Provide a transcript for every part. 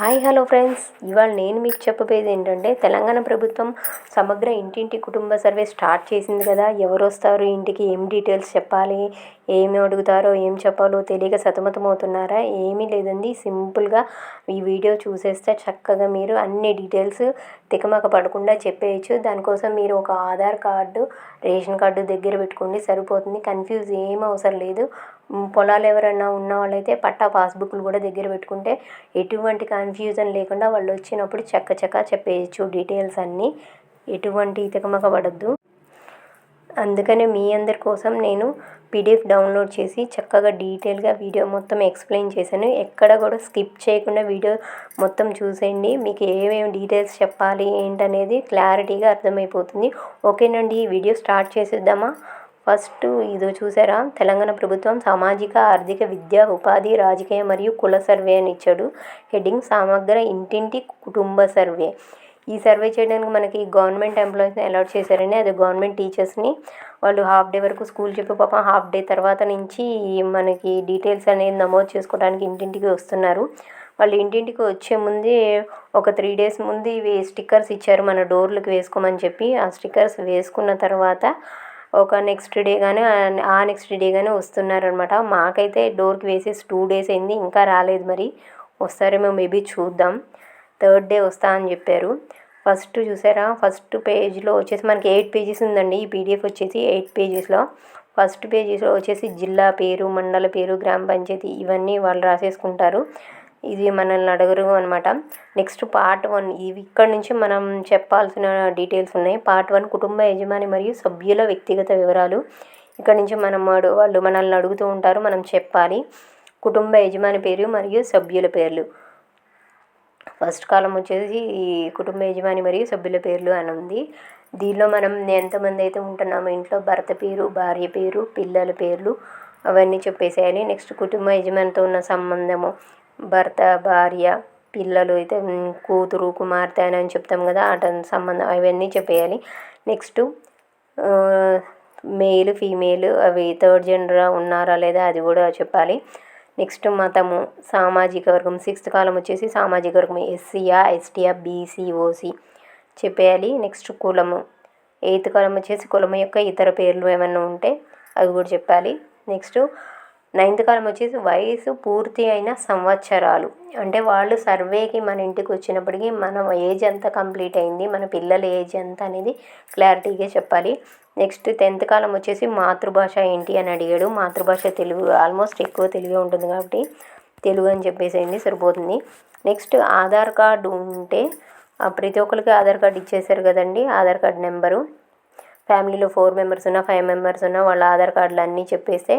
Hi hello friends. ఇవాళ నేను మీకు చెప్పబోయేది ఏంటంటే తెలంగాణ ప్రభుత్వం సమగ్ర ఇంటింటి కుటుంబ సర్వే స్టార్ట్ చేసింది కదా. ఎవరు వస్తారు ఇంటికి ఏం డీటెయిల్స్ చెప్పాలి ఏమి అడుగుతారో ఏం చెప్పాలో తెలియక సతమతమవుతున్నారా ఏమీ లేదండి. సింపుల్గా ఈ వీడియో చూసేస్తే చక్కగా మీరు అన్ని డీటెయిల్స్ తికమక పడకుండా చెప్పేయచ్చు. దానికోసం మీరు ఒక ఆధార్ కార్డు రేషన్ కార్డు దగ్గర పెట్టుకోండి సరిపోతుంది. కన్ఫ్యూజ్ ఏం అవసరం లేదు. పొలాలు ఎవరైనా ఉన్న వాళ్ళైతే పట్టా పాస్బుక్లు కూడా దగ్గర పెట్టుకుంటే ఎటువంటి కన్ఫ్యూజన్ లేకుండా వాళ్ళు వచ్చినప్పుడు చక్క చక్క చెప్పేయచ్చు డీటెయిల్స్ అన్నీ. ఎటువంటి తికమక పడద్దు అందుకనే మీ అందరి కోసం నేను పీడిఎఫ్ డౌన్లోడ్ చేసి చక్కగా డీటెయిల్గా వీడియో మొత్తం ఎక్స్ప్లెయిన్ చేశాను. ఎక్కడ కూడా స్కిప్ చేయకుండా వీడియో మొత్తం చూసేయండి. మీకు ఏమేమి డీటెయిల్స్ చెప్పాలి ఏంటనేది క్లారిటీగా అర్థమైపోతుంది. ఓకేనండి ఈ వీడియో స్టార్ట్ చేసేద్దామా? ఫస్ట్ ఇది చూసారా? తెలంగాణ ప్రభుత్వం సామాజిక ఆర్థిక విద్య ఉపాధి రాజకీయ మరియు కుల సర్వే అని ఇచ్చాడు. హెడ్డింగ్ సమగ్ర ఇంటింటి కుటుంబ సర్వే. ఈ సర్వే చేయడానికి మనకి గవర్నమెంట్ ఎంప్లాయీస్ని అలాట్ చేశారని అది గవర్నమెంట్ టీచర్స్ని వాళ్ళు హాఫ్ డే వరకు స్కూల్ చెప్పి పాపం హాఫ్ డే తర్వాత నుంచి మనకి డీటెయిల్స్ అనేది నమోదు చేసుకోవడానికి ఇంటింటికి వస్తున్నారు. వాళ్ళు ఇంటింటికి వచ్చే ముందే ఒక త్రీ డేస్ ముందు ఇవి స్టిక్కర్స్ ఇచ్చారు. మన డోర్లకు వేసుకోమని చెప్పి. ఆ స్టిక్కర్స్ వేసుకున్న తర్వాత ఒక నెక్స్ట్ డే కానీ ఆ నెక్స్ట్ డే కానీ వస్తున్నారనమాట మాకైతే డోర్కి వేసేసి టూ డేస్ అయింది ఇంకా రాలేదు మరి. వస్తారేమో మేబీ చూద్దాం. థర్డ్ డే వస్తా అని చెప్పారు. ఫస్ట్ చూసారా? ఫస్ట్ పేజ్లో వచ్చేసి మనకి ఎయిట్ పేజెస్ ఉందండి. ఈ పీడిఎఫ్ వచ్చేసి ఎయిట్ పేజెస్లో ఫస్ట్ పేజెస్లో వచ్చేసి జిల్లా పేరు మండల పేరు గ్రామ పంచాయతీ ఇవన్నీ వాళ్ళు రాసేసుకుంటారు. ఇది మనల్ని అడగరు అనమాట నెక్స్ట్ పార్ట్ వన్ ఇవి ఇక్కడ నుంచి మనం చెప్పాల్సిన డీటెయిల్స్ ఉన్నాయి. పార్ట్ వన్ కుటుంబ యజమాని మరియు సభ్యుల వ్యక్తిగత వివరాలు. ఇక్కడ నుంచి మనం వాళ్ళు మనల్ని అడుగుతూ ఉంటారు. మనం చెప్పాలి. కుటుంబ యజమాని పేరు మరియు సభ్యుల పేర్లు. ఫస్ట్ కాలం వచ్చేసి ఈ కుటుంబ యజమాని మరియు సభ్యుల పేర్లు అని ఉంది. దీనిలో మనం ఎంతమంది అయితే ఉంటున్నామో ఇంట్లో భర్త పేరు భార్య పేరు పిల్లల పేర్లు అవన్నీ చెప్పేసేయాలి. నెక్స్ట్ కుటుంబ యజమానితో ఉన్న సంబంధము. భర్త భార్య పిల్లలు అయితే కూతురు కుమార్తె అని చెప్తాం కదా అటు సంబంధం అవన్నీ చెప్పేయాలి. నెక్స్ట్ మేల్ ఫీమేల్ అవి థర్డ్ జెండర్ ఉన్నారా లేదా అది కూడా చెప్పాలి. నెక్స్ట్ మతము సామాజిక వర్గం సిక్స్త్ కాలం వచ్చేసి సామాజిక వర్గం ఎస్సీయా ఎస్టీయా బీసీ ఓసీ చెప్పేయాలి. నెక్స్ట్ కులము ఎయిత్ కాలం వచ్చేసి కులం యొక్క ఇతర పేర్లు ఏమైనా ఉంటే అవి కూడా చెప్పాలి. నెక్స్ట్ నైన్త్ కాలం వచ్చేసి వయసు పూర్తి అయిన సంవత్సరాలు. అంటే వాళ్ళు సర్వేకి మన ఇంటికి వచ్చినప్పటికీ మన ఏజ్ ఎంత కంప్లీట్ అయింది మన పిల్లల ఏజ్ ఎంత అనేది క్లారిటీగా చెప్పాలి. నెక్స్ట్ టెన్త్ కాలం వచ్చేసి మాతృభాష ఏంటి అని అడిగాడు. మాతృభాష తెలుగు ఆల్మోస్ట్ ఎక్కువ తెలుగు ఉంటుంది కాబట్టి తెలుగు అని చెప్పేసేయండి సరిపోతుంది. నెక్స్ట్ ఆధార్ కార్డు ఉంటే ప్రతి ఒక్కరికి ఆధార్ కార్డు ఇచ్చేసారు కదండి ఆధార్ కార్డు నెంబరు. ఫ్యామిలీలో ఫోర్ మెంబర్స్ ఉన్నా ఫైవ్ మెంబర్స్ ఉన్నా వాళ్ళ ఆధార్ కార్డులు అన్నీ చెప్పేస్తే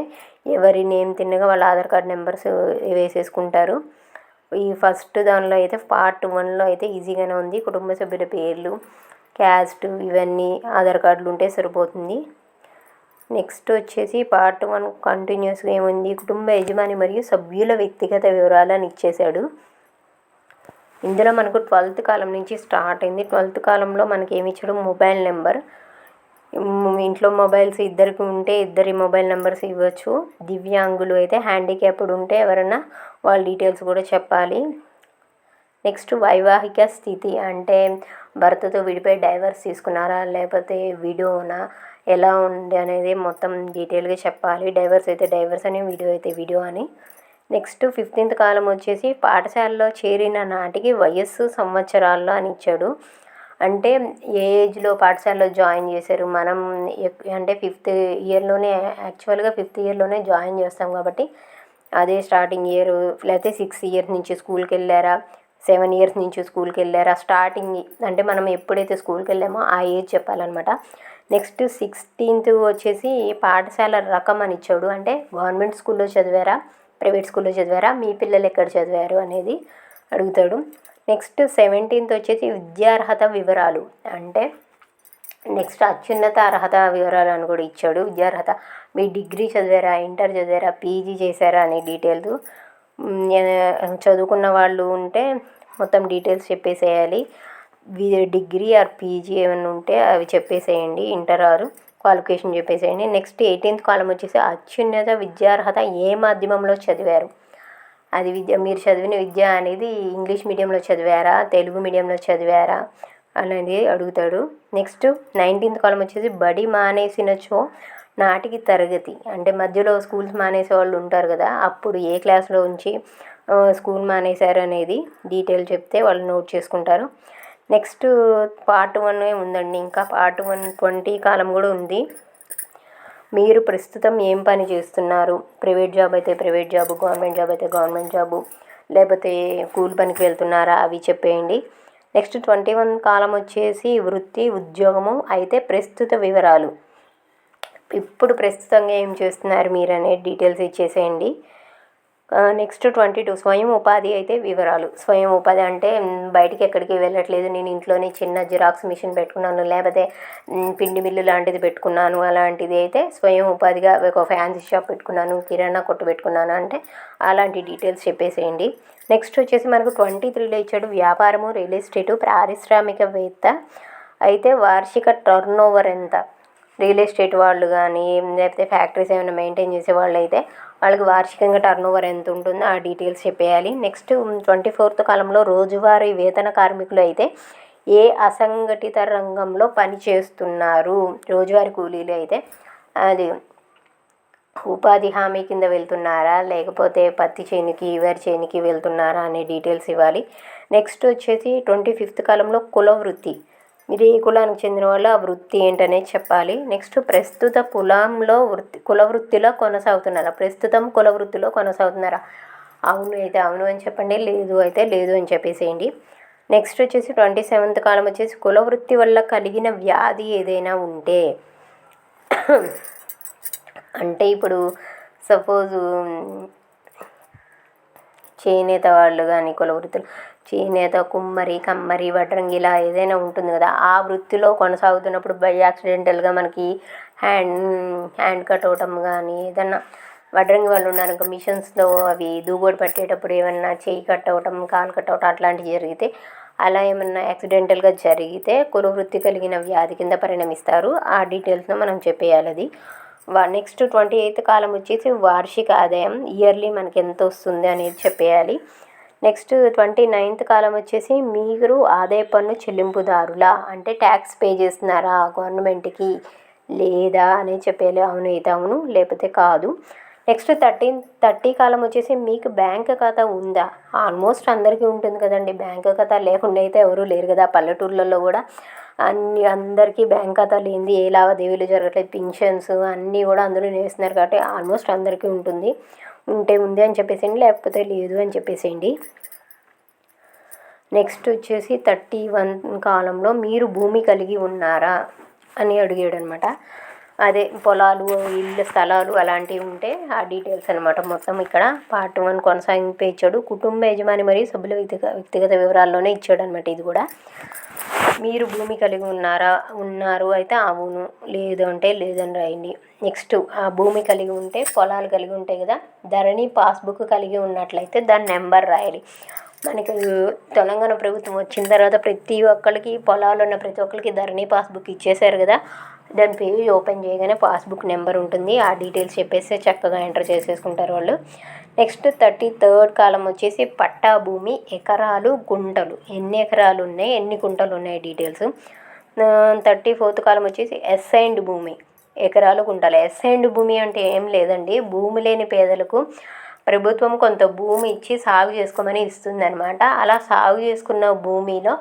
ఎవరి నేమ్ తిన్నగా వాళ్ళ ఆధార్ కార్డ్ నెంబర్స్ వేసేసుకుంటారు. ఈ ఫస్ట్ దానిలో అయితే పార్ట్ వన్లో అయితే ఈజీగానే ఉంది. కుటుంబ సభ్యుల పేర్లు క్యాస్ట్ ఇవన్నీ ఆధార్ కార్డులు ఉంటే సరిపోతుంది. నెక్స్ట్ వచ్చేసి పార్ట్ వన్ కంటిన్యూస్గా ఏముంది? కుటుంబ యజమాని మరియు సభ్యుల వ్యక్తిగత వివరాలను ఇచ్చేశాడు. ఇందులో మనకు ట్వెల్త్ కాలం నుంచి స్టార్ట్ అయింది. ట్వెల్త్ కాలంలో మనకి ఏమి ఇచ్చాడు? Mobile number. ఇంట్లో మొబైల్స్ ఇద్దరికి ఉంటే ఇద్దరి మొబైల్ నెంబర్స్ ఇవ్వచ్చు. దివ్యాంగులు అయితే హ్యాండిక్యాప్డ్ ఉంటే ఎవరైనా వాళ్ళ డీటెయిల్స్ కూడా చెప్పాలి. నెక్స్ట్ వైవాహిక స్థితి అంటే భర్తతో విడిపోయి డైవర్స్ తీసుకున్నారా? లేకపోతే విడోనా? ఎలా ఉంది అనేది మొత్తం డీటెయిల్గా చెప్పాలి. డైవర్స్ అయితే డైవర్స్ అని వీడియో అయితే వీడియో అని. నెక్స్ట్ ఫిఫ్టీన్త్ కాలం వచ్చేసి పాఠశాలలో చేరిన నాటికి వయస్సు సంవత్సరాల్లో అని ఇచ్చాడు. అంటే ఏ ఏజ్లో పాఠశాలలో జాయిన్ చేశారు? మనం అంటే ఫిఫ్త్ ఇయర్లోనే యాక్చువల్గా ఫిఫ్త్ ఇయర్లోనే జాయిన్ చేస్తాం కాబట్టి అదే స్టార్టింగ్ ఇయర్ లేకపోతే సిక్స్ ఇయర్స్ నుంచి స్కూల్కి వెళ్ళారా? సెవెన్ ఇయర్స్ నుంచి స్కూల్కి వెళ్ళారా? స్టార్టింగ్ అంటే మనం ఎప్పుడైతే స్కూల్కి వెళ్ళామో ఆ ఏజ్ చెప్పాలన్నమాట. నెక్స్ట్ సిక్స్టీన్త్ వచ్చేసి పాఠశాల రకం అని ఇచ్చాడు. అంటే గవర్నమెంట్ స్కూల్లో చదివారా? ప్రైవేట్ స్కూల్లో చదివారా? మీ పిల్లలు ఎక్కడ చదివారు? అనేది అడుగుతాడు. నెక్స్ట్ సెవెంటీన్త్ వచ్చేసి విద్యార్హత వివరాలు. అంటే నెక్స్ట్ అత్యున్నత అర్హత వివరాలు అని కూడా ఇచ్చాడు. విద్యార్హత మీ డిగ్రీ చదివారా ఇంటర్ చదివారా పీజీ చేశారా అనే డీటెయిల్స్. చదువుకున్న వాళ్ళు ఉంటే మొత్తం డీటెయిల్స్ చెప్పేసేయాలి. డిగ్రీ ఆర్ పీజీ ఏమైనా ఉంటే అవి చెప్పేసేయండి. ఇంటర్ ఆర్ క్వాలిఫికేషన్ చెప్పేసేయండి. నెక్స్ట్ ఎయిటీన్త్ కాలం వచ్చేసి అత్యున్నత విద్యార్హత ఏ మాధ్యమంలో చదివారు? అది విద్య మీరు చదివిన విద్య అనేది ఇంగ్లీష్ మీడియంలో చదివారా తెలుగు మీడియంలో చదివారా అనేది అడుగుతాడు. నెక్స్ట్ నైన్టీన్త్ కాలం వచ్చేసి బడి మానేసినచో నాటికి తరగతి. అంటే మధ్యలో స్కూల్స్ మానేసే వాళ్ళు ఉంటారు కదా అప్పుడు ఏ క్లాస్లో ఉంచి స్కూల్ మానేశారు అనేది డీటెయిల్ చెప్తే వాళ్ళు నోట్ చేసుకుంటారు. నెక్స్ట్ పార్ట్ వన్ ఉందండి ఇంకా పార్ట్ వన్ ట్వంటీ కాలం కూడా ఉంది. మీరు ప్రస్తుతం ఏం పని చేస్తున్నారు? ప్రైవేట్ జాబ్ అయితే ప్రైవేట్ జాబ్ గవర్నమెంట్ జాబ్ అయితే గవర్నమెంట్ జాబు లేకపోతే కూలి పనికి వెళ్తున్నారా? అవి చెప్పేయండి. నెక్స్ట్ ట్వంటీ వన్ కాలం వచ్చేసి వృత్తి ఉద్యోగము అయితే ప్రస్తుత వివరాలు. ఇప్పుడు ప్రస్తుతంగా ఏం చేస్తున్నారు మీరు అనే డీటెయిల్స్ ఇచ్చేసేయండి. నెక్స్ట్ ట్వంటీ టూ స్వయం ఉపాధి అయితే వివరాలు. స్వయం ఉపాధి అంటే బయటికి ఎక్కడికి వెళ్ళట్లేదు. నేను ఇంట్లోనే చిన్న జిరాక్స్ మిషన్ పెట్టుకున్నాను. లేకపోతే పిండి మిల్లు లాంటిది పెట్టుకున్నాను. అలాంటిది అయితే స్వయం ఉపాధిగా ఒక ఫ్యాన్సీ షాప్ పెట్టుకున్నాను. కిరాణా కొట్టు పెట్టుకున్నాను అంటే అలాంటి డీటెయిల్స్ చెప్పేసేయండి. నెక్స్ట్ వచ్చేసి మనకు ట్వంటీ త్రీలో ఇచ్చాడు వ్యాపారము రియల్ ఎస్టేటు పారిశ్రామికవేత్త. అయితే వార్షిక టర్న్ ఓవర్ ఎంత? రియల్ ఎస్టేట్ వాళ్ళు కానీ లేకపోతే ఫ్యాక్టరీస్ ఏమైనా మెయింటైన్ చేసే వాళ్ళు అయితే వాళ్ళకి వార్షికంగా టర్న్ ఓవర్ ఎంత ఉంటుందో ఆ డీటెయిల్స్ చెప్పేయాలి. నెక్స్ట్ ట్వంటీ ఫోర్త్ కాలంలో రోజువారీ వేతన కార్మికులు అయితే ఏ అసంఘటిత రంగంలో పని చేస్తున్నారు? రోజువారీ కూలీలు అయితే అది ఉపాధి హామీ కింద వెళ్తున్నారా? లేకపోతే పత్తి చేనికి వరి చేనికి వెళ్తున్నారా? అనే డీటెయిల్స్ ఇవ్వాలి. నెక్స్ట్ వచ్చేసి ట్వంటీ ఫిఫ్త్ కాలంలో కుల వృత్తి. మీరు ఏ కులానికి చెందిన వాళ్ళు ఆ వృత్తి ఏంటనేది చెప్పాలి. నెక్స్ట్ ప్రస్తుత కులంలో వృత్తి కుల వృత్తిలో కొనసాగుతున్నారా? ప్రస్తుతం కుల వృత్తిలో కొనసాగుతున్నారా? అవును అయితే అవును అని చెప్పండి లేదు అయితే లేదు అని చెప్పేసేయండి. నెక్స్ట్ వచ్చేసి ట్వంటీ సెవెంత్ కాలం వచ్చేసి కుల వృత్తి వల్ల కలిగిన వ్యాధి ఏదైనా ఉంటే అంటే ఇప్పుడు సపోజు చేనేత వాళ్ళు కానీ కుల వృత్తులు చేనేత కుమ్మరి కమ్మరి వడ్రంగి ఇలా ఏదైనా ఉంటుంది కదా. ఆ వృత్తిలో కొనసాగుతున్నప్పుడు బై యాక్సిడెంటల్గా మనకి హ్యాండ్ హ్యాండ్ కట్ అవటం కానీ ఏదన్నా వడ్రంగి వాళ్ళు ఉన్నారు మిషన్స్లో అవి దూగోడు పట్టేటప్పుడు ఏమన్నా చేయి కట్ అవటం కాలు కట్ అవటం అట్లాంటివి జరిగితే అలా ఏమన్నా యాక్సిడెంటల్గా జరిగితే కుల వృత్తి కలిగిన వ్యాధి కింద పరిణమిస్తారు. ఆ డీటెయిల్స్ను మనం చెప్పేయాలి అది. నెక్స్ట్ ట్వంటీ ఎయిత్ కాలం వచ్చేసి వార్షిక ఆదాయం ఇయర్లీ మనకి ఎంత వస్తుంది అనేది చెప్పేయాలి. నెక్స్ట్ ట్వంటీ నైన్త్ కాలం వచ్చేసి మీరు ఆదాయ పన్ను చెల్లింపుదారులా? అంటే ట్యాక్స్ పే చేస్తున్నారా గవర్నమెంట్కి? లేదా అనే చెప్పేయాలి అవును అయితే అవును లేకపోతే కాదు. నెక్స్ట్ థర్టీన్ థర్టీ కాలం వచ్చేసి మీకు బ్యాంక్ ఖాతా ఉందా? ఆల్మోస్ట్ అందరికీ ఉంటుంది కదండి. బ్యాంక్ ఖాతా లేకుండా అయితే ఎవరూ లేరు కదా. పల్లెటూర్లలో కూడా అన్ని అందరికీ బ్యాంక్ ఖాతా లేనిది ఏ లావాదేవీలు జరగట్లేదు. పింఛన్స్ అన్నీ కూడా అందరూ వేస్తున్నారు కాబట్టి ఆల్మోస్ట్ అందరికీ ఉంటుంది. ఉంటే ఉంది అని చెప్పేసేయండి లేకపోతే లేదు అని చెప్పేసేయండి. నెక్స్ట్ వచ్చేసి థర్టీ వన్ కాలంలో మీరు భూమి కలిగి ఉన్నారా అని అడిగాడు అనమాట అదే పొలాలు ఇళ్ళ స్థలాలు అలాంటివి ఉంటే ఆ డీటెయిల్స్ అనమాట మొత్తం ఇక్కడ పార్ట్ వన్ కొనసాగింపు ఇచ్చాడు కుటుంబ యజమాని మరియు సభ్యుల వ్యక్తిగత వ్యక్తిగత వివరాల్లోనే ఇచ్చాడు అనమాట ఇది కూడా. మీరు భూమి కలిగి ఉన్నారా? ఉన్నారు. అయితే అవును. లేదు అంటే లేదని రాయండి. నెక్స్ట్ ఆ భూమి కలిగి ఉంటే పొలాలు కలిగి ఉంటాయి కదా ధరణి పాస్బుక్ కలిగి ఉన్నట్లయితే దాని నెంబర్ రాయాలి. మనకి తెలంగాణ ప్రభుత్వం వచ్చిన తర్వాత ప్రతి ఒక్కరికి పొలాలు ఉన్న ప్రతి ఒక్కరికి ధరణి పాస్బుక్ ఇచ్చేశారు కదా దాని పేజ్ ఓపెన్ చేయగానే పాస్బుక్ నెంబర్ ఉంటుంది. ఆ డీటెయిల్స్ చెప్పేస్తే చక్కగా ఎంటర్ చేసేసుకుంటారు వాళ్ళు. నెక్స్ట్ థర్టీ థర్డ్ కాలం వచ్చేసి పట్టా భూమి ఎకరాలు గుంటలు. ఎన్ని ఎకరాలు ఉన్నాయి? ఎన్ని గుంటలు ఉన్నాయి డీటెయిల్స్? థర్టీ ఫోర్త్ కాలం వచ్చేసి ఎస్ఐండ్ భూమి ఎకరాలు గుంటలు. ఎస్ఐండ్ భూమి అంటే ఏం లేదండి. భూమి లేని పేదలకు ప్రభుత్వం కొంత భూమి ఇచ్చి సాగు చేసుకోమని ఇస్తుంది అనమాట అలా సాగు చేసుకున్న భూమిలో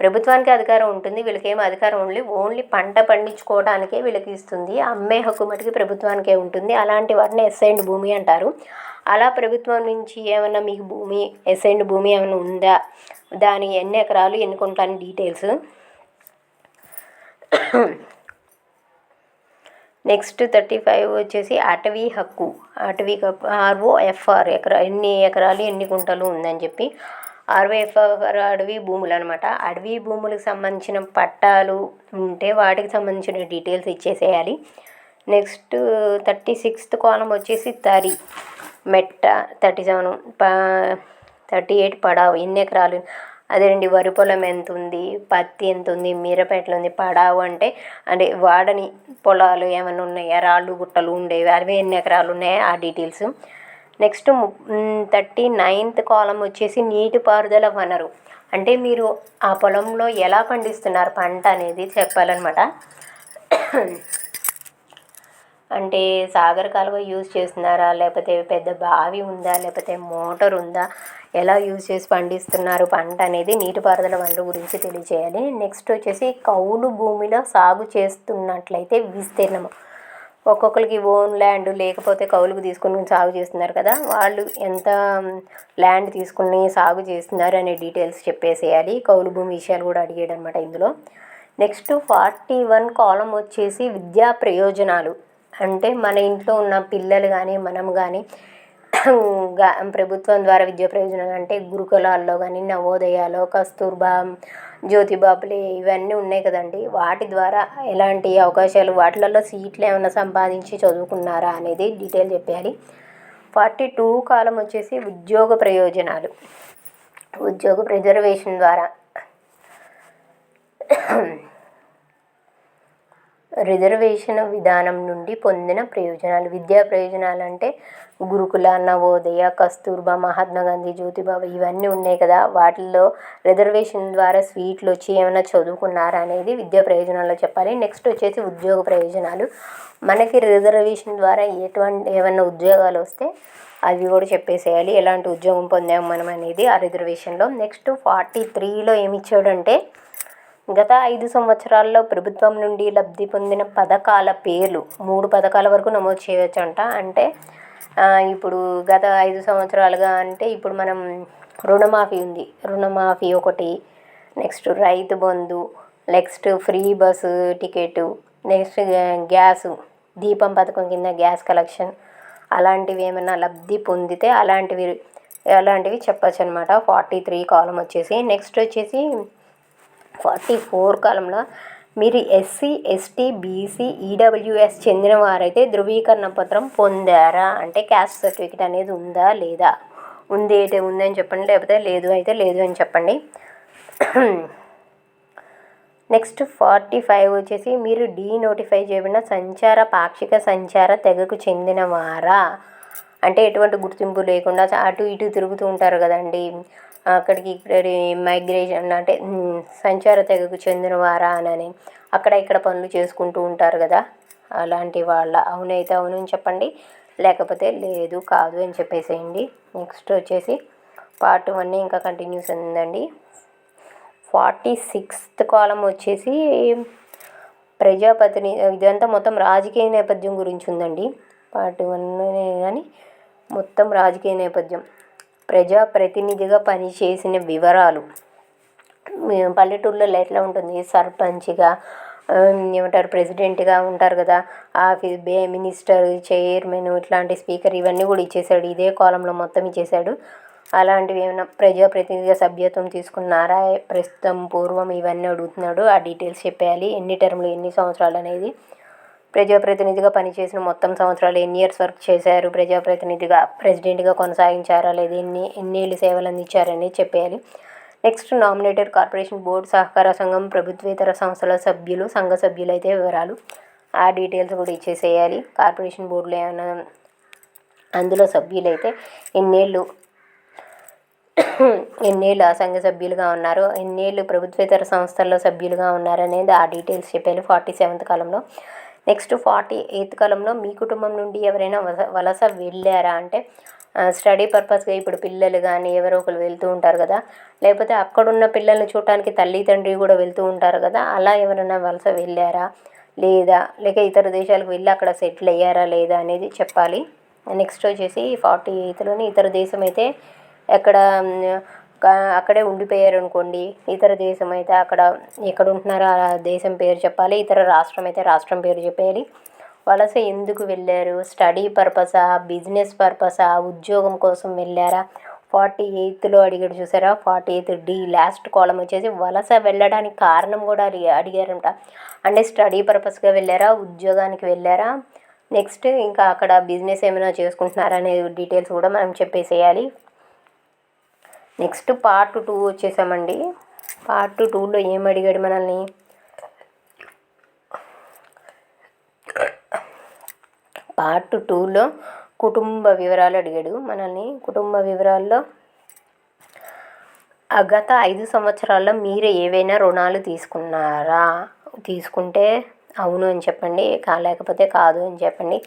ప్రభుత్వానికి అధికారం ఉంటుంది వీళ్ళకి ఏం అధికారం ఓన్లీ ఓన్లీ పంట పండించుకోవడానికే వీళ్ళకి ఇస్తుంది. అమ్మే హక్కు మటుకి ప్రభుత్వానికే ఉంటుంది. అలాంటి వాటిని ఎస్ఐండ్ భూమి అంటారు. అలా ప్రభుత్వం నుంచి ఏమన్నా మీకు భూమి ఎస్ఐండ్ భూమి ఏమైనా ఉందా? దాని ఎన్ని ఎకరాలు ఎన్ని కొంటాను డీటెయిల్స్? నెక్స్ట్ థర్టీ ఫైవ్ వచ్చేసి అటవీ హక్కు అటవీ హక్కు ఆర్ఓఎఫ్ఆర్ ఎకరా ఎన్ని ఎకరాలు ఎన్ని గుంటలు ఉందని చెప్పి ఆర్ఓఎఫ్ఆర్ అడవి భూములు అనమాట అడవి భూములకు సంబంధించిన పట్టాలు ఉంటే వాటికి సంబంధించిన డీటెయిల్స్ ఇచ్చేసేయాలి. నెక్స్ట్ థర్టీ సిక్స్త్ కాలం వచ్చేసి తరి మెట్ట థర్టీ సెవెన్ థర్టీ ఎయిట్ పడావు ఎన్ని ఎకరాలు అదేనండి వరి పొలం ఎంత ఉంది పత్తి ఎంత ఉంది మిరప ఉంది పడావు అంటే అంటే వాడని పొలాలు ఏమైనా ఉన్నాయా? రాళ్ళు గుట్టలు ఉండేవి అవి ఎన్ని ఎకరాలు ఉన్నాయా? ఆ డీటెయిల్స్. నెక్స్ట్ థర్టీ నైన్త్ కాలం వచ్చేసి నీటిపారుదల వనరు. అంటే మీరు ఆ పొలంలో ఎలా పండిస్తున్నారు? పంట అనేది చెప్పాలన్నమాట. అంటే సాగర్ కాలువ యూజ్ చేస్తున్నారా? లేకపోతే పెద్ద బావి ఉందా? లేకపోతే మోటార్ ఉందా? ఎలా యూజ్ చేసి పండిస్తున్నారు? పంట అనేది నీటిపారుదల వనరు గురించి తెలియజేయాలి. నెక్స్ట్ వచ్చేసి కౌలు భూమిలో సాగు చేస్తున్నట్లయితే విస్తీర్ణము ఒక్కొక్కరికి ఓన్ ల్యాండ్ లేకపోతే కౌలుకు తీసుకుని సాగు చేస్తున్నారు కదా. వాళ్ళు ఎంత ల్యాండ్ తీసుకుని సాగు చేస్తున్నారు అనే డీటెయిల్స్ చెప్పేసేయాలి. కౌలు భూమి విషయాలు కూడా అడిగాడు అనమాట ఇందులో. నెక్స్ట్ ఫార్టీ వన్ కాలం వచ్చేసి విద్యా ప్రయోజనాలు. అంటే మన ఇంట్లో ఉన్న పిల్లలు కానీ మనం కానీ ప్రభుత్వం ద్వారా విద్యా ప్రయోజనాలు అంటే గురుకులాల్లో కానీ నవోదయాలో కస్తూర్బా జ్యోతిబాబులే ఇవన్నీ ఉన్నాయి కదండి. వాటి ద్వారా ఎలాంటి అవకాశాలు వాటిలలో సీట్లు ఏమైనా సంపాదించి చదువుకున్నారా అనేది డీటెయిల్ చెప్పాలి ఫార్టీ టూ కాలం వచ్చేసి ఉద్యోగ ప్రయోజనాలు. ఉద్యోగ రిజర్వేషన్ ద్వారా రిజర్వేషన్ విధానం నుండి పొందిన ప్రయోజనాలు. విద్యా ప్రయోజనాలు అంటే గురుకుల నవోదయ కస్తూర్బా మహాత్మా గాంధీ జ్యోతిబాబు ఇవన్నీ ఉన్నాయి కదా. వాటిల్లో రిజర్వేషన్ ద్వారా స్వీట్లు వచ్చి ఏమైనా చదువుకున్నారా అనేది విద్యా ప్రయోజనాల్లో చెప్పాలి. నెక్స్ట్ వచ్చేసి ఉద్యోగ ప్రయోజనాలు. మనకి రిజర్వేషన్ ద్వారా ఎటువంటి ఏమైనా ఉద్యోగాలు వస్తే అవి కూడా చెప్పేసేయాలి. ఎలాంటి ఉద్యోగం పొందాము మనం అనేది ఆ రిజర్వేషన్లో. నెక్స్ట్ ఫార్టీ త్రీలో ఏమి ఇచ్చాడంటే గత ఐదు సంవత్సరాల్లో ప్రభుత్వం నుండి లబ్ధి పొందిన పథకాల పేర్లు మూడు పథకాల వరకు నమోదు చేయవచ్చంట. అంటే ఇప్పుడు గత ఐదు సంవత్సరాలుగా అంటే ఇప్పుడు మనం రుణమాఫీ ఉంది. రుణమాఫీ ఒకటి next Rythu Bandhu next free bus ticket next gas Deepam పథకం కింద గ్యాస్ కలెక్షన్ అలాంటివి ఏమైనా లబ్ధి పొందితే అలాంటివి అలాంటివి చెప్పచ్చు అనమాట ఫార్టీ త్రీ కాలం వచ్చేసి. నెక్స్ట్ వచ్చేసి ఫార్టీ ఫోర్ కాలంలో మీరు ఎస్సీ ఎస్టీ బీసీ ఈడబ్ల్యూఎస్ చెందిన వారైతే ధృవీకరణ పత్రం పొందారా? అంటే క్యాస్ట్ సర్టిఫికేట్ అనేది ఉందా? లేదా? ఉంది అయితే ఉందని చెప్పండి. లేకపోతే లేదు అయితే లేదు అని చెప్పండి. నెక్స్ట్ ఫార్టీ ఫైవ్ వచ్చేసి మీరు డీ నోటిఫై చేయబడిన సంచార పాక్షిక సంచార తెగకు చెందినవారా? అంటే ఎటువంటి గుర్తింపు లేకుండా అటు ఇటు తిరుగుతూ ఉంటారు కదండి. అక్కడికి ఇక్కడి మైగ్రేషన్ అంటే సంచార తెగకు చెందిన వారా అని అక్కడ ఇక్కడ పనులు చేసుకుంటూ ఉంటారు కదా అలాంటి వాళ్ళ. అవునైతే అవును అని చెప్పండి లేకపోతే లేదు కాదు అని చెప్పేసేయండి. నెక్స్ట్ వచ్చేసి పార్ట్ వన్ ఇంకా కంటిన్యూస్ ఉందండి. ఫార్టీ సిక్స్త్ కాలం వచ్చేసి ప్రజాపతిని ఇదంతా మొత్తం రాజకీయ నేపథ్యం గురించి ఉందండి. పార్ట్ వన్ కానీ మొత్తం రాజకీయ నేపథ్యం. ప్రజాప్రతినిధిగా పనిచేసిన వివరాలు. పల్లెటూళ్ళలో ఎట్లా ఉంటుంది? సర్పంచ్గా ఏమంటారు ప్రెసిడెంట్గా ఉంటారు కదా ఆఫీస్ బే మినిస్టర్ చైర్మన్ ఇట్లాంటి స్పీకర్ ఇవన్నీ కూడా ఇచ్చేసాడు ఇదే కాలంలో మొత్తం ఇచ్చేసాడు అలాంటివి ఏమైనా ప్రజాప్రతినిధిగా సభ్యత్వం తీసుకున్నారా ప్రస్తుతం పూర్వం ఇవన్నీ అడుగుతున్నాడు. ఆ డీటెయిల్స్ చెప్పేయాలి. ఎన్ని టర్మ్లు ఎన్ని సంవత్సరాలు అనేది ప్రజాప్రతినిధిగా పనిచేసిన మొత్తం సంవత్సరాలు ఎన్ని ఇయర్స్ వర్క్ చేశారు ప్రజాప్రతినిధిగా ప్రెసిడెంట్గా కొనసాగించారా లేదా ఎన్ని ఎన్నేళ్ళు సేవలు అందించారని చెప్పేయాలి. నెక్స్ట్ నామినేటెడ్ కార్పొరేషన్ బోర్డు సహకార సంఘం ప్రభుత్వేతర సంస్థల సభ్యులు సంఘ సభ్యులు అయితే వివరాలు ఆ డీటెయిల్స్ కూడా ఇచ్చేసేయాలి. కార్పొరేషన్ బోర్డులో ఏమైనా అందులో సభ్యులైతే ఎన్నేళ్ళు ఎన్నేళ్ళు ఆ సంఘ సభ్యులుగా ఉన్నారు ఎన్నేళ్ళు ప్రభుత్వేతర సంస్థల్లో సభ్యులుగా ఉన్నారనేది ఆ డీటెయిల్స్ చెప్పాలి ఫార్టీ సెవెంత్ కాలంలో నెక్స్ట్ ఫార్టీ ఎయిత్ కాలంలో మీ కుటుంబం నుండి ఎవరైనా వలస వలస వెళ్ళారా? అంటే స్టడీ పర్పస్గా ఇప్పుడు పిల్లలు కానీ ఎవరో ఒకరు వెళ్తూ ఉంటారు కదా. లేకపోతే అక్కడున్న పిల్లల్ని చూడటానికి తల్లి తండ్రి కూడా వెళ్తూ ఉంటారు కదా. అలా ఎవరైనా వలస వెళ్ళారా? లేదా లేక ఇతర దేశాలకు వెళ్ళి అక్కడ సెటిల్ అయ్యారా లేదా అనేది చెప్పాలి. నెక్స్ట్ వచ్చేసి ఫార్టీ ఎయిత్లోని ఇతర దేశం అయితే ఎక్కడ అక్కడే ఉండిపోయారు అనుకోండి ఇతర దేశం అయితే అక్కడ ఎక్కడ ఉంటున్నారో ఆ దేశం పేరు చెప్పాలి ఇతర రాష్ట్రం అయితే రాష్ట్రం పేరు చెప్పేయాలి. వలస ఎందుకు వెళ్ళారు? స్టడీ పర్పసా? బిజినెస్ పర్పసా? ఉద్యోగం కోసం వెళ్ళారా? ఫార్టీ ఎయిత్లో అడిగాడు చూసారా? ఫార్టీ ఎయిత్ డి లాస్ట్ కాలం వచ్చేసి వలస వెళ్ళడానికి కారణం కూడా అడిగి అడిగారంట. అంటే స్టడీ పర్పస్గా వెళ్ళారా? ఉద్యోగానికి వెళ్ళారా? నెక్స్ట్ ఇంకా అక్కడ బిజినెస్ ఏమైనా చేసుకుంటున్నారా అనే డీటెయిల్స్ కూడా మనం చెప్పేసేయాలి. నెక్స్ట్ పార్ట్ టూ వచ్చేసామండి. పార్ట్ టూలో ఏం అడిగాడు మనల్ని? పార్ట్ టూలో కుటుంబ వివరాలు అడిగాడు మనల్ని. కుటుంబ వివరాల్లో గత ఐదు సంవత్సరాల్లో మీరు ఏవైనా రుణాలు తీసుకున్నారా? తీసుకుంటే అవును అని చెప్పండి లేకపోతే కాదు అని చెప్పండి.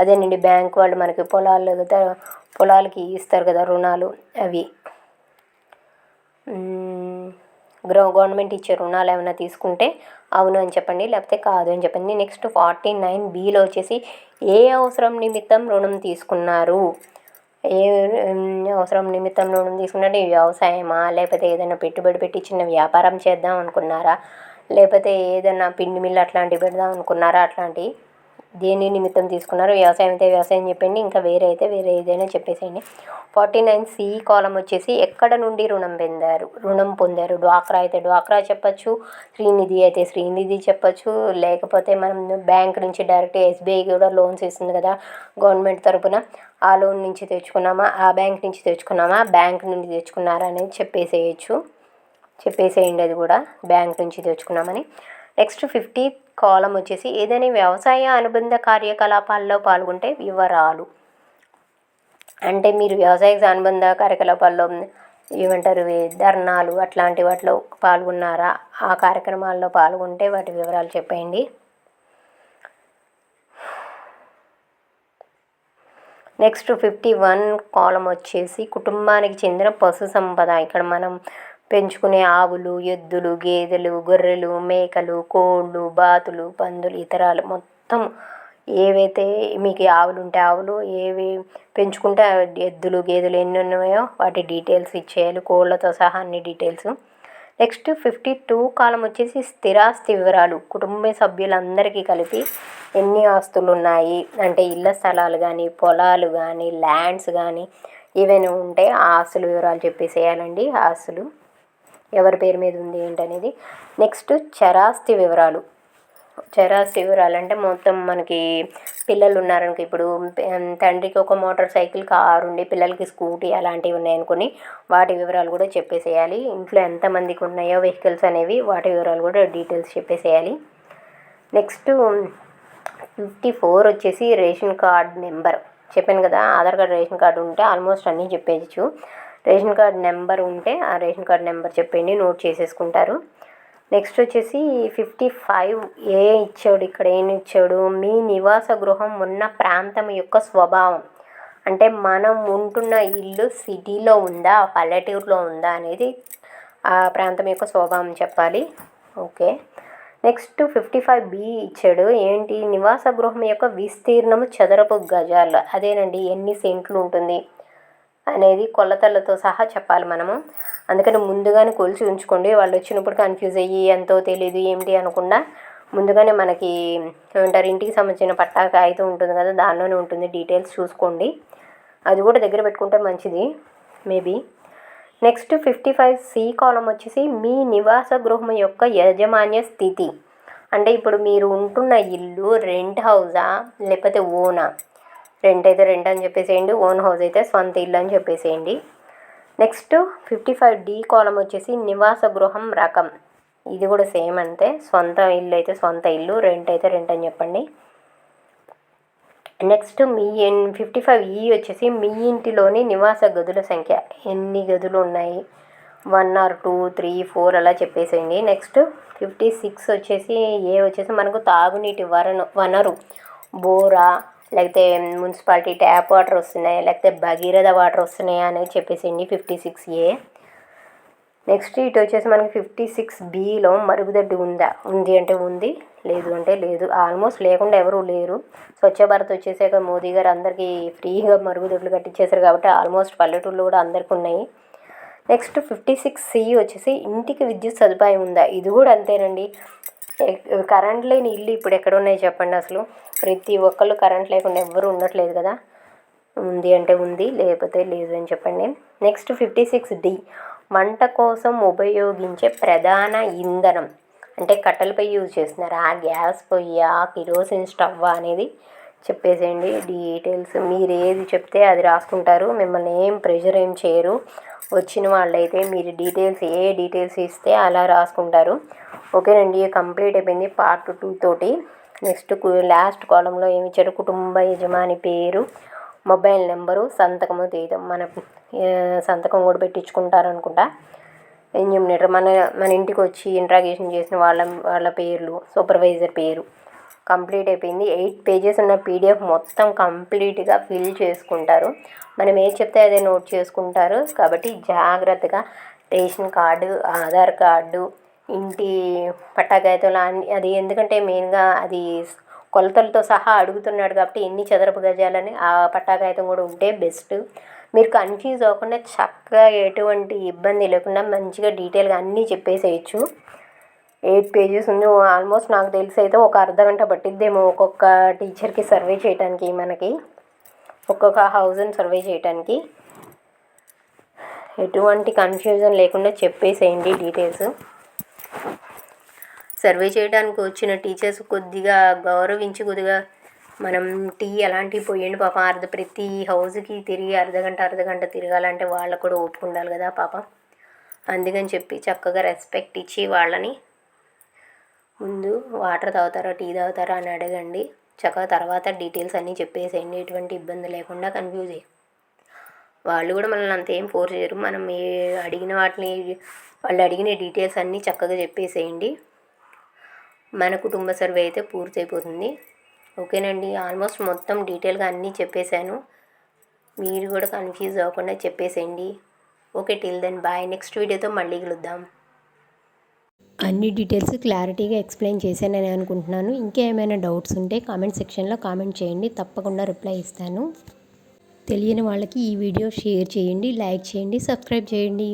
అదేనండి బ్యాంక్ వాళ్ళు మనకి పొలాలు పొలాలకి ఇస్తారు కదా రుణాలు అవి. గవర్నమెంట్ ఇచ్చే రుణాలు ఏమైనా తీసుకుంటే అవును అని చెప్పండి లేకపోతే కాదు అని చెప్పండి. నెక్స్ట్ ఫార్టీ నైన్ బీలో వచ్చేసి ఏ అవసరం నిమిత్తం రుణం తీసుకున్నారు? ఏ అవసరం నిమిత్తం రుణం తీసుకున్నట్టు వ్యవసాయమా? లేకపోతే ఏదైనా పెట్టుబడి పెట్టి చిన్న వ్యాపారం చేద్దాం అనుకున్నారా? లేకపోతే ఏదైనా పిండి మిల్లు అట్లాంటివి పెడదాం అనుకున్నారా? అట్లాంటివి దేని నిమిత్తం తీసుకున్నారు వ్యవసాయం అయితే వ్యవసాయం చెప్పండి ఇంకా వేరే అయితే వేరే ఏదైనా చెప్పేసేయండి. ఫార్టీ నైన్ సి కాలం వచ్చేసి ఎక్కడ నుండి రుణం పొందారు? రుణం పొందారు. డ్వాక్రా అయితే డ్వాక్రా చెప్పచ్చు శ్రీనిధి అయితే శ్రీనిధి చెప్పచ్చు లేకపోతే మనం బ్యాంక్ నుంచి డైరెక్ట్ ఎస్బీఐ కూడా లోన్స్ ఇస్తుంది కదా గవర్నమెంట్ తరపున. ఆ లోన్ నుంచి తెచ్చుకున్నామా? ఆ బ్యాంక్ నుంచి తెచ్చుకున్నామా? బ్యాంక్ నుండి తెచ్చుకున్నారా అనేది చెప్పేసేయచ్చు. చెప్పేసేయండి అది కూడా బ్యాంక్ నుంచి తెచ్చుకున్నామని. నెక్స్ట్ ఫిఫ్టీ కాలం వచ్చేసి ఏదైనా వ్యవసాయ అనుబంధ కార్యకలాపాల్లో పాల్గొంటే వివరాలు. అంటే మీరు వ్యవసాయ అనుబంధ కార్యకలాపాల్లో ఏమంటారు ధర్నాలు అట్లాంటి వాటిలో పాల్గొన్నారా? ఆ కార్యక్రమాల్లో పాల్గొంటే వాటి వివరాలు చెప్పండి. నెక్స్ట్ ఫిఫ్టీ వన్ కాలం వచ్చేసి కుటుంబానికి చెందిన పశు సంపద. ఇక్కడ మనం పెంచుకునే ఆవులు ఎద్దులు గేదెలు గొర్రెలు మేకలు కోళ్ళు బాతులు పందులు ఇతరాలు. మొత్తం ఏవైతే మీకు ఆవులు ఉంటే ఆవులు ఏవి పెంచుకుంటే ఎద్దులు గేదెలు ఎన్ని ఉన్నాయో వాటి డీటెయిల్స్ ఇచ్చేయాలి. కోళ్ళతో సహా అన్ని డీటెయిల్స్. నెక్స్ట్ ఫిఫ్టీ టూ కాలం వచ్చేసి స్థిరాస్తి వివరాలు. కుటుంబ సభ్యులందరికీ కలిపి ఎన్ని ఆస్తులు ఉన్నాయి అంటే ఇళ్ళ స్థలాలు కానీ పొలాలు కానీ ల్యాండ్స్ కానీ ఏవైనా ఉంటే ఆ ఆస్తుల వివరాలు చెప్పేసేయాలండి. ఆస్తులు ఎవరి పేరు మీద ఉంది ఏంటనేది. నెక్స్ట్ చరాస్తి వివరాలు. చరాస్తి వివరాలు అంటే మొత్తం మనకి పిల్లలు ఉన్నారనుకో ఇప్పుడు తండ్రికి ఒక మోటార్ సైకిల్ కారు ఉండి పిల్లలకి స్కూటీ అలాంటివి ఉన్నాయనుకొని వాటి వివరాలు కూడా చెప్పేసేయాలి. ఇంట్లో ఎంతమందికి ఉన్నాయో వెహికల్స్ అనేవి వాటి వివరాలు కూడా డీటెయిల్స్ చెప్పేసేయాలి. నెక్స్ట్ ఫిఫ్టీ ఫోర్ వచ్చేసి రేషన్ కార్డ్ నెంబర్. చెప్పాను కదా ఆధార్ కార్డ్ రేషన్ కార్డు ఉంటే ఆల్మోస్ట్ అన్నీ చెప్పేయచ్చు. రేషన్ కార్డ్ నెంబర్ ఉంటే ఆ రేషన్ కార్డ్ నెంబర్ చెప్పండి నోట్ చేసేసుకుంటారు. నెక్స్ట్ వచ్చేసి ఫిఫ్టీ ఫైవ్ ఏ ఇచ్చాడు ఇక్కడ ఏం ఇచ్చాడు? మీ నివాస గృహం ఉన్న ప్రాంతం యొక్క స్వభావం. అంటే మనం ఉంటున్న ఇల్లు సిటీలో ఉందా పల్లెటూరులో ఉందా అనేది ఆ ప్రాంతం యొక్క స్వభావం చెప్పాలి. Okay. Next fifty five B ఇచ్చాడు. ఏంటి? నివాస గృహం యొక్క విస్తీర్ణము చదరపు గజాలు. అదేనండి ఎన్ని సెంట్లు ఉంటుంది? అనేది కొలతలతో సహా చెప్పాలి మనము. అందుకని ముందుగానే కొలిచి ఉంచుకోండి. వాళ్ళు వచ్చినప్పుడు కన్ఫ్యూజ్ అయ్యి ఎంతో తెలియదు ఏమిటి అనకుండా ముందుగానే మనకి ఏమంటారు? ఇంటికి సంబంధించిన పట్టా కాగితం ఉంటుంది కదా దానిలోనే ఉంటుంది డీటెయిల్స్ చూసుకోండి. అది కూడా దగ్గర పెట్టుకుంటే మంచిది maybe next fifty five C కాలం వచ్చేసి మీ నివాస గృహం యొక్క యాజమాన్య స్థితి. అంటే ఇప్పుడు మీరు ఉంటున్న ఇల్లు రెంట్ హౌజా లేకపోతే ఓనా రెంట్ అయితే రెంట్ అని చెప్పేసేయండి. ఓన్ హౌస్ అయితే సొంత ఇల్లు అని చెప్పేసేయండి. నెక్స్ట్ ఫిఫ్టీ ఫైవ్ డి కాలం వచ్చేసి నివాస గృహం రకం. ఇది కూడా సేమ్ అంతే. సొంత ఇల్లు అయితే సొంత ఇల్లు రెంట్ అయితే రెంట్ అని చెప్పండి. నెక్స్ట్ మీ ఫిఫ్టీ ఫైవ్ ఈ వచ్చేసి మీ ఇంటిలోని నివాస గదుల సంఖ్య. ఎన్ని గదులు ఉన్నాయి? One or two three four అలా చెప్పేసేయండి. నెక్స్ట్ ఫిఫ్టీ సిక్స్ వచ్చేసి ఏ వచ్చేసి మనకు తాగునీటి వరను వనరు. బోరా లేకపోతే మున్సిపాలిటీ ట్యాప్ వాటర్ వస్తున్నాయా? లేకపోతే భగీరథ వాటర్ వస్తున్నాయా అనేది చెప్పేసింది ఫిఫ్టీ సిక్స్ ఏ. నెక్స్ట్ ఇటు వచ్చేసి మనకి ఫిఫ్టీ సిక్స్ బిలో మరుగుదొడ్డి ఉందా? ఉంది అంటే ఉంది లేదు అంటే లేదు. ఆల్మోస్ట్ లేకుండా ఎవరూ లేరు. స్వచ్ఛ భారత్ వచ్చేసాక మోదీ గారు అందరికీ ఫ్రీగా మరుగుదొడ్లు కట్టించేశారు కాబట్టి ఆల్మోస్ట్ పల్లెటూళ్ళు కూడా అందరికీ ఉన్నాయి. నెక్స్ట్ ఫిఫ్టీ సిక్స్ సి వచ్చేసి ఇంటికి విద్యుత్ సదుపాయం ఉందా? ఇది కూడా అంతేనండి. కరెంట్ లేని ఇల్లు ఇప్పుడు ఎక్కడ ఉన్నాయి చెప్పండి అసలు? ప్రతి ఒక్కళ్ళు కరెంట్ లేకుండా ఎవ్వరు ఉండట్లేదు కదా? ఉంది అంటే ఉంది లేకపోతే లేదు అని చెప్పండి. నెక్స్ట్ ఫిఫ్టీ సిక్స్ డి వంట కోసం ఉపయోగించే ప్రధాన ఇంధనం. అంటే కట్టెలపై యూజ్ చేస్తున్నారు. ఆ గ్యాస్ పొయ్యి ఆ కిరోసిన్ స్టవ్ అనేది చెప్పేసేయండి. డీటెయిల్స్ మీరు ఏది చెప్తే అది రాసుకుంటారు. మిమ్మల్ని ఏం ప్రెషర్ ఏం చేయరు. వచ్చిన వాళ్ళైతే మీరు డీటెయిల్స్ ఏ డీటెయిల్స్ ఇస్తే అలా రాసుకుంటారు. ఓకేనండి కంప్లీట్ అయిపోయింది పార్ట్ టూ తోటి. నెక్స్ట్ లాస్ట్ కాలంలో ఏమి ఇచ్చాడు? కుటుంబ యజమాని పేరు మొబైల్ నెంబరు సంతకము తేదీ మన సంతకం కూడా పెట్టించుకుంటారు అనుకుంటా ఎన్యూమినేటర్ మన మన ఇంటికి వచ్చి ఇంట్రాగేషన్ చేసిన వాళ్ళ వాళ్ళ పేర్లు సూపర్వైజర్ పేరు. కంప్లీట్ అయిపోయింది. ఎయిట్ పేజెస్ ఉన్న పీడిఎఫ్ మొత్తం కంప్లీట్గా ఫిల్ చేసుకుంటారు. మనం ఏది చెప్తే అదే నోట్ చేసుకుంటారు. కాబట్టి జాగ్రత్తగా రేషన్ కార్డు ఆధార్ కార్డు ఇంటి పట్టాకాయతలు అది ఎందుకంటే మెయిన్గా అది కొలతలతో సహా అడుగుతున్నాడు కాబట్టి ఎన్ని చదరపు గజాలని ఆ పట్టాకాయతం కూడా ఉంటే బెస్ట్. మీరు కన్ఫ్యూజ్ అవ్వకుండా చక్కగా ఎటువంటి ఇబ్బంది లేకుండా మంచిగా డీటెయిల్గా అన్నీ చెప్పేసేయచ్చు. ఎయిట్ పేజెస్ ఉంది. ఆల్మోస్ట్ నాకు తెలిసి అయితే ఒక అర్ధ గంట పట్టిద్దేమో ఒక్కొక్క టీచర్కి సర్వే చేయడానికి మనకి. ఒక్కొక్క హౌస్ని సర్వే చేయడానికి ఎటువంటి కన్ఫ్యూజన్ లేకుండా చెప్పేసేయండి డీటెయిల్స్. సర్వే చేయడానికి వచ్చిన టీచర్స్ కొద్దిగా గౌరవించి కొద్దిగా మనం టీ ఎలాంటివి పోయండి పాపం. అర్ధ ప్రతి హౌస్కి తిరిగి అర్ధగంట అర్ధగంట తిరగాలంటే వాళ్ళకు కూడా ఓపిక ఉండాలి కదా పాపం. అందుకని చెప్పి చక్కగా రెస్పెక్ట్ ఇచ్చి వాళ్ళని ముందు వాటర్ తాగుతారా టీ తాగుతారా అని అడగండి. చక్కగా తర్వాత డీటెయిల్స్ అన్నీ చెప్పేసేయండి. ఎటువంటి ఇబ్బంది లేకుండా కన్ఫ్యూజ్ అయ్యి వాళ్ళు కూడా మనల్ని అంత ఏం ఫోర్స్ చేయరు. మనం ఏ అడిగిన వాటిని వాళ్ళు అడిగిన డీటెయిల్స్ అన్నీ చక్కగా చెప్పేసేయండి. మన కుటుంబ సర్వే అయితే పూర్తయిపోతుంది. ఓకేనండి? ఆల్మోస్ట్ మొత్తం డీటెయిల్గా అన్నీ చెప్పేశాను. మీరు కూడా కన్ఫ్యూజ్ అవ్వకుండా చెప్పేసేయండి. Okay till then bye next వీడియోతో మళ్ళీ కలుద్దాం. అన్ని డీటెయిల్స్ క్లారిటీగా ఎక్స్ప్లెయిన్ చేశానని అనుకుంటున్నాను. ఇంకా ఏమైనా డౌట్స్ ఉంటే కామెంట్ సెక్షన్లో కామెంట్ చేయండి. తప్పకుండా రిప్లై ఇస్తాను. తెలియని వాళ్ళకి ఈ వీడియో షేర్ చేయండి లైక్ చేయండి సబ్స్క్రైబ్ చేయండి.